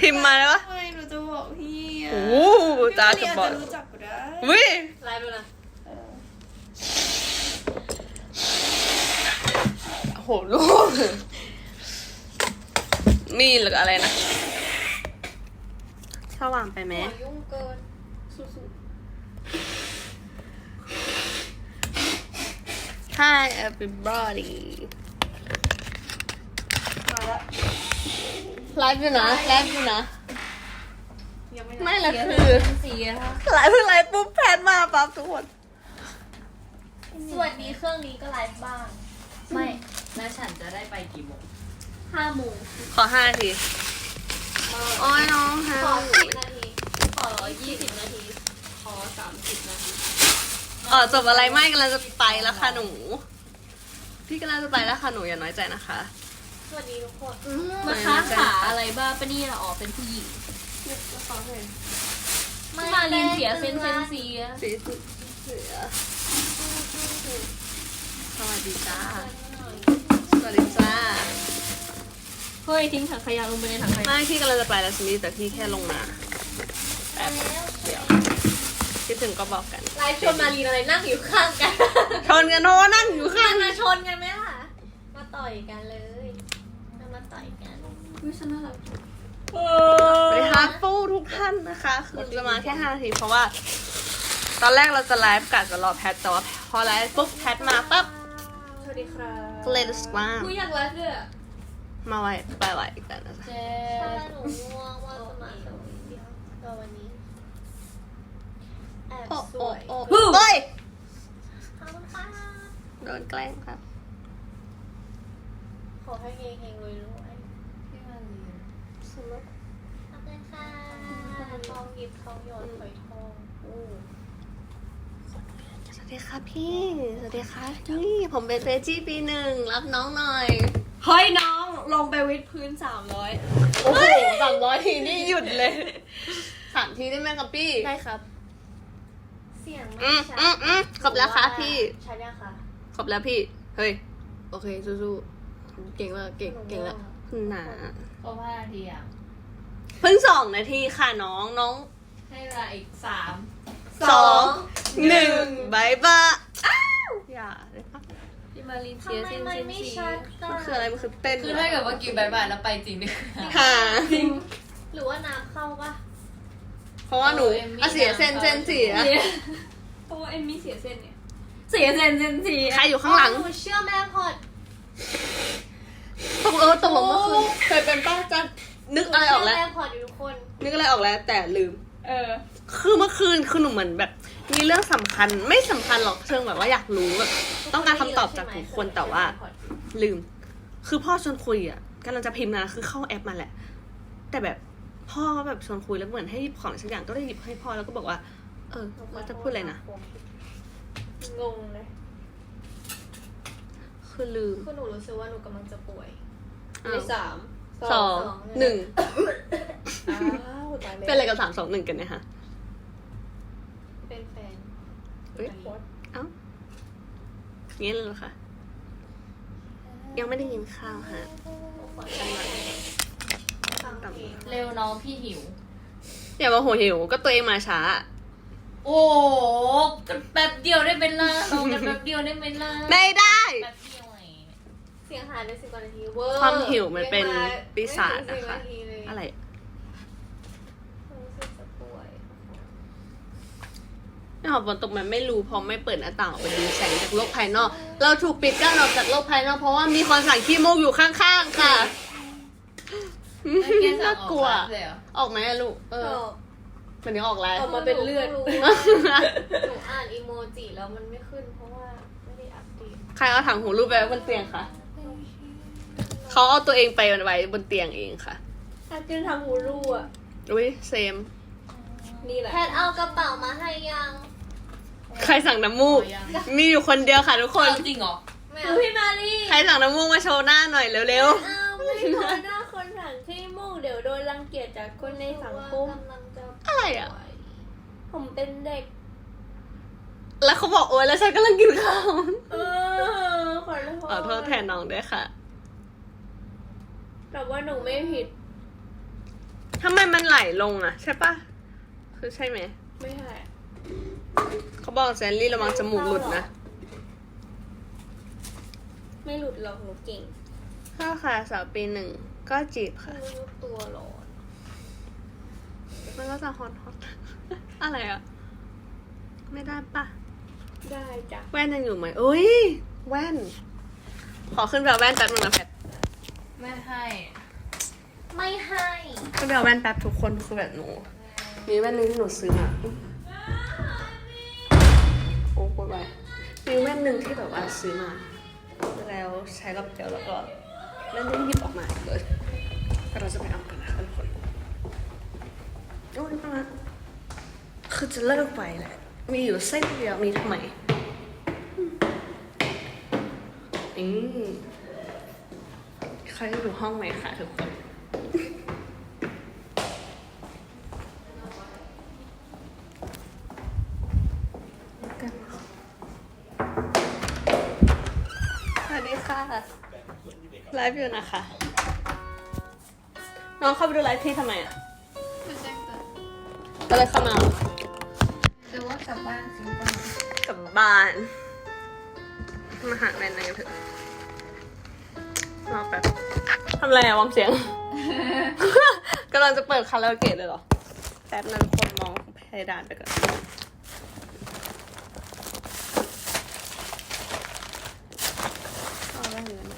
พิมพ์มาได้ปะไม่หนูจะบอกพี่อะโอ้โหตาจะบอดพี่รู้จักก็ได้วิไลฟ์ดูนะโหลูกมีหรืออะไรนะสว่างไปไหมหัวยุ่งเกินสุด Hi everybody ๆมาละ ไลฟ์อยู่นะไลฟ์อยู่นะยังไม่ไม่ได้ละคือ สีนะคะไลฟ์เพิ่งไลฟ์ปุ๊บแพทมาปั๊บทุกคน สวัสดีเครื่องนี้ก็ไลฟ์บ้าง ไม่ แล้วฉันจะได้ไปกี่โมงห้าโมงขอห้านาทีโอ้ยน้องฮะขอสิบนาที ขอยี่สิบนาที ขอสามสิบนาทีเออจบอะไรไม่กำลังจะไปแล้วค่ะหนู พี่กำลังจะไปแล้วค่ะหนูอย่าน้อยใจนะคะ สวัสดีทุกคนไม่มาค้าไม่ขาอะไรบ้างปะเนี่ยอ๋อเป็นผู้หญิงจะขอหน่อยมาเรียนเสียเซนเซนเซียสีเสือสวัสดีจ้า สวัสดีจ้า เฮ้ยทิ้งถังขยะลงไปในถังขยะไม่พี่กำลังจะไปแล้วสิแต่พี่แค่ลงมาแป๊บเดียวคิดถึงก็บอกกัน ไลฟ์ชนมารีนอะไรนั่งอยู่ข้างกัน ชนกันโทนั่งอยู่ข้างมาชนกันไหมล่ะ มาต่อยกันเลยมามาต่อยกัน วิฉันน่ารักสวัสดีค่ะปูทุกท่านนะคะ คือจะมาแค่5นาทีเพราะว่า ตอนแรกเราจะไลฟ์กะจะรอแพทแต่ว่าพอไลฟ์ปุ๊บแพทมาปั๊บสวัสดีครับก็เลยรู้สึกว่ากูอยากไลฟ์ด้วยอะมาไว้ไปไว้กันนะจ๊ะเจ๊หนูง่วงว่าจะมาสวีเดียวก็วันนี้แอบโอ้สโอ้วยโอ้เฮ้ยขอบคุณค่ะโดนแกล้งครับขอให้เฮงเฮงรวยรวยพี่มาเรี สนุกขอบคุณค่ะทองหยิบทองหยดฝอยทองอู้สวัสดีค่ะพี่ สวัสดีค่ะนี่ผมเป็นเฟจี้ปีหนึ่งรับน้องหน่อย เฮ้ยน้องลงไปวิดพื้นสามร้อยโอ้โหสามร้อยทีนี่หยุดเลยสามทีได้ไหมครับพี่ ได้ครับ เสียงอืไม่ชัดอืมอืมครบแล้วค่ะพี่ชัดยังคะครบแล้วพี่ เฮ้ย โอเคสู้ๆเก่งมากเก่งเก่งแล้วหนา รบห้านาทีอะ เพิ่งสองนาทีค่ะน้องน้องให้เวลาอีกสามสองหนึ่งบายบายอ้าวอย่าเลยปะพี่มารีนทำเสียไมเซนมันเซนไม่ซีชัดกัมันคืออะไรมันคือเต้นคือถ้าเกิดว่ากินบายบายแล้วไปจริงเนี่ยหาหรือว่าน้ำเข้าปะเพราะว่าหนูเอมมี่อะเสียเซนเซนเสียเพราะว่าเอ็มมี่เสียเส้นเนี่ยเสียเซนเซนซีใครอยู่ข้างหลังหนูเชื่อแม่พอด ตกเออตกลงเมื่อคืนเคยเป็นป้าจะนึกอะไรออกแล้วแม่พอดอยู่ทุกคน นึกอะไรออกแล้ว แต่ลืม เออ คือเมื่อคืนคือหนูเหมือนแบบ มีเรื่องสำคัญไม่สำคัญหรอกเชิงแบบว่าอยากรู้แบบต้องการคำตอบจากทุกคนแต่ว่า ลืม คือพ่อชวนคุยอะกำลังจะพิมพ์นะ คือเข้าแอปมาแหละ แต่แบบพ่อก็แบบชวนคุยแล้วเหมือนให้หยิบของอะไรสักอย่างก็เลยหยิบให้พ่อแล้วก็บอกว่า เออว่าจะพูดอะไรนะ งงเลยคือลืม คือหนูรู้สึกว่าหนูกำลังจะป่วยอ้า ในวสามสองหนึ่งอ้าวตายแล้วเป็นอะไรกับสามสองหนึ่งกันเนี่ยฮะเป็นแฟนเอ้ยเอ้างี้เลยเหรอคะยังไม่ได้กินข้าวฮะขอจังหวะฟังเพลงเร็วน้องพี่หิวอย่ามาโหหิวก็ตัวเองมาช้า โอ้โหกันแป๊บเดียวได้เป็นล่าน้องกันแป๊บเดียวได้เป็นล่าไม่ได้ แป๊บ เดียวไงเสียงหายไปสิบกว่านาทีเวอร์ความหิวมันเป็นปีศาจไม่ถึงนะคะสิบนาทีเลยอะไรรู้สึกจะป่วยไม่หอบฝนตกมันไม่รู้เพราะไม่เปิดหน้าต่างออกไปดูแสงจากโลกภายนอก เราถูกปิดกั้นออกจากโลกภายนอกเพราะว่ามีคนสั่งขี้มูกอยู่ข้างๆค่ะไม่แกสั่น่างออกกลัวมาเลยเหรอออกไหมอะลูก เออมันนี้ออกแล้วออกมาเป็นเลือดหนูหนูอ่านอีโมจิแล้วมันไม่ขึ้นเพราะว่าไม่ได้อัปเดตใครเอาถังหูรูปไปไว้บนเตียงคะ เขาเอาตัวเองไปไว้บนเตียงเองค่ะถ้ากินทางหูรูอะ อุ้ยเซม นี่แหละ แพทย์เอากระเป๋ามาให้ยังใครสั่งน้ำมูก มีอยู่คนเดียวค่ะทุกคน เอาจริงเหรอ ไม่คืเอาอพี่มารีใครสั่งน้ำมูกมาโชว์หน้าหน่อยเร็วเอาไม่ไม่พพออหน้าคนสั่งที่มูกเดี๋ยวโดนรังเกียจจากคนในสังคม กำลังจะๆ อะไรอะ ผมเป็นเด็ก แล้วเขาบอกโอ๊ยแล้วฉันกำลังกินข้าวเออขอโทษขอโทษแทนน้องด้วยค่ะ แต่ว่าหนูไม่ผิด ทำไมมันไหลลงอะ ใช่ปะคือใช่ไหม ไม่ใช่เขาบอกแซนลี่ระวังจมูกหลุดนะไม่หลุดหรอกหนูเก่งถ้าค่ะสาวปีหนึ่งก็จีบค่ะ ไม่รู้ตัวหรอกมันก็จะฮอตฮอตอะไรอะ ไม่ได้ปะได้จ้ะ แว่นยังอยู่ไหมอุ้ย แว่น ขอขึ้นไปเอาแว่นแป๊บนึงนะแพท ไม่ให้ไม่ให้ขึ้นไปเอาแว่นแป๊บทุกคนคือแบบหนู มีแว่นหนึงที่หนูซื้อมาโอ้โหไปมีแว่นหนึ่งที่แบบว่าซื้อมา แล้วใช้รอบเดียวแล้วก็แว่นนี้หยิบออกมาเลยก็เราจะไปเอากันนะคะทุกคนโอ้ยมาคือจะเลิกไปแหละมีอยู่เส้นเดียวมีทำไมอืม ใครดูห้องไหมคะทุกคนกันสวัสดีค่ะ ไลฟ์อยู่นะคะ น้องเข้าไปดูไลฟ์พี่ทำไมอะไม่แจ้งเตือนก็เลยเข้ามา หรือว่ากลับบ้านสิบ้างกลับบ้าน มาหาแม่นายกันเถอะ รอแป๊บทำอะไรอะวางเสียง กำลังจะเปิดคาราโอเกะเลยเหรอ แป๊บนั้นคนมองเพดานไปก่อนเอาไว้อย่างนั้น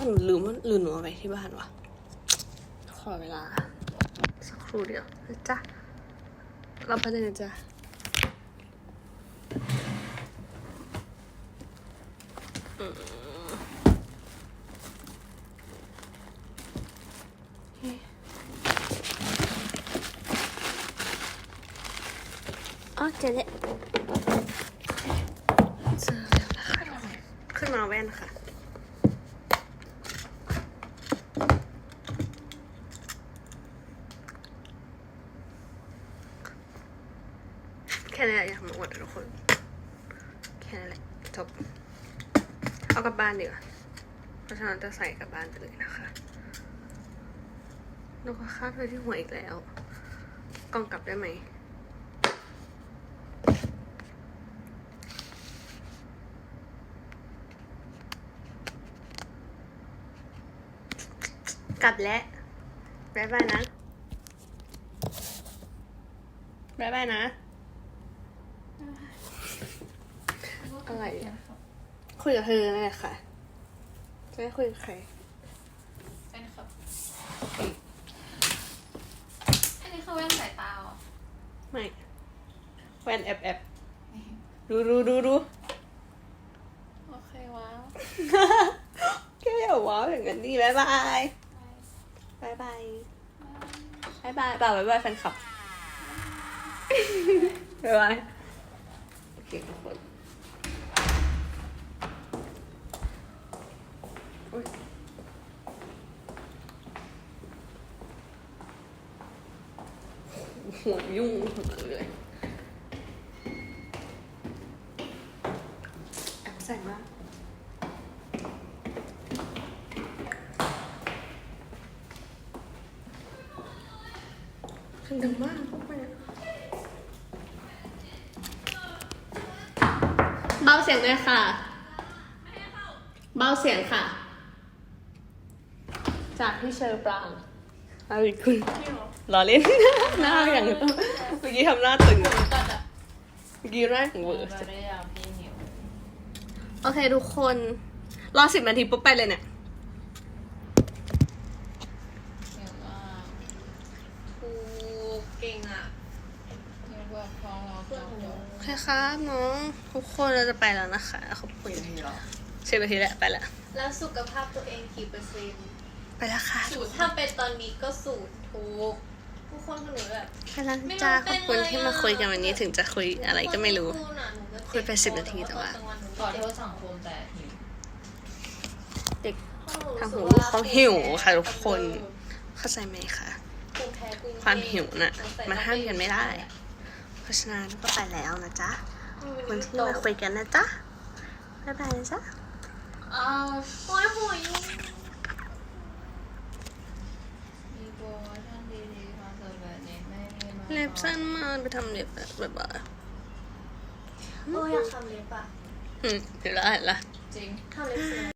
คือลืมลืมหนูเอาไว้ที่บ้านวะ อเวลา สักครู่เดียวนะจ๊ะรับไปเลยนะจ๊ะอ๋อเจอแล้ว เจอแล้วนะคะทุกคนขึ้นมาแว่นค่ะ แค่ นี้แหละอยากมาอวดทุกคน แค่นั้นแหละจบ เอากลับบ้านดีกว่าเพราะฉะนั้นจะใส่กลับบ้านไปเลยนะคะแล้วก็คาดไว้ที่หัวอีกแล้ว กล่องกลับได้ไหมกลับแล้วบายบายนะบายบายนะ อะไรอะ คุยกับเธอนั่นแหละค่ะ จะไม่คุยกับใครเป็นครับอันนี้คือแว่นสายตาเหรอไม่แวนแอบแอบดูดูดูดูโอเคว้าวแกอย่าว้าวอย่างนั้นดิบายบายบายบายบายบายเปล่าบายบายแฟนคลับบายบายโอเคทุกคนอุ๊ย หัวยุ่งหัวเลยแอบใส่มากเสียงดังมากพวกมันเบาเสียงเลยค่ะ เบาเสียงค่ะ จากพี่เชอร์ปรางเอาอีกคุณรอเล่น หน้าอย่างเมื่อกี้ทำหน้าตึงก็จะเมื่อกี้หน้าของเวอร์มาได้ยาวพี่หิวโอเคทุกคน รอสิบนาทีปุ๊บไปเลยเนี่ยหิวมากกูเก่งอะหิวแบบท้องร้องจังเลยโอเคครับน้องทุกคนเราจะไปแล้วนะคะขอบคุณทีหรอสิบนาทีแล้วไปแล้วแล้วสุขภาพตัวเองกี่เปอร์เซ็นต์ ไปแล้วค่ะสูตรถ้าเป็นตอนนี้ก็สูตรถูกทุกคนคนหนูแบบไปแล้วจ้าขอบคุณที่มาคุยกันวันนี้ถึงจะคุยอะไรก็ไม่รู้ คุยไป10นาทีแต่ว่าขอโทษสังคมแต่หิวเด็กทางหูลูกเขาหิวค่ะทุกคนเข้าใจไหมคะความหิวน่ะมันห้ามกันไม่ได้โอเพราะฉะนั้นก็ไปแล้วนะจ๊ะวัวันนที่ที่มาคุยกันนะจ๊ะบ๊ายบายนะจ๊ะอ้าวโอ้ยโหยมีโปรโมชั่นดีๆคอนเสิร์ตแบบนี้ไม่มีมา เล็บสั้นมากไปทำเล็บแบบบ๊ายบายโอ้ยอยากทำเล็บอะอืมเห็นแล้วเห็นแล้วจริงทำเล็บสวย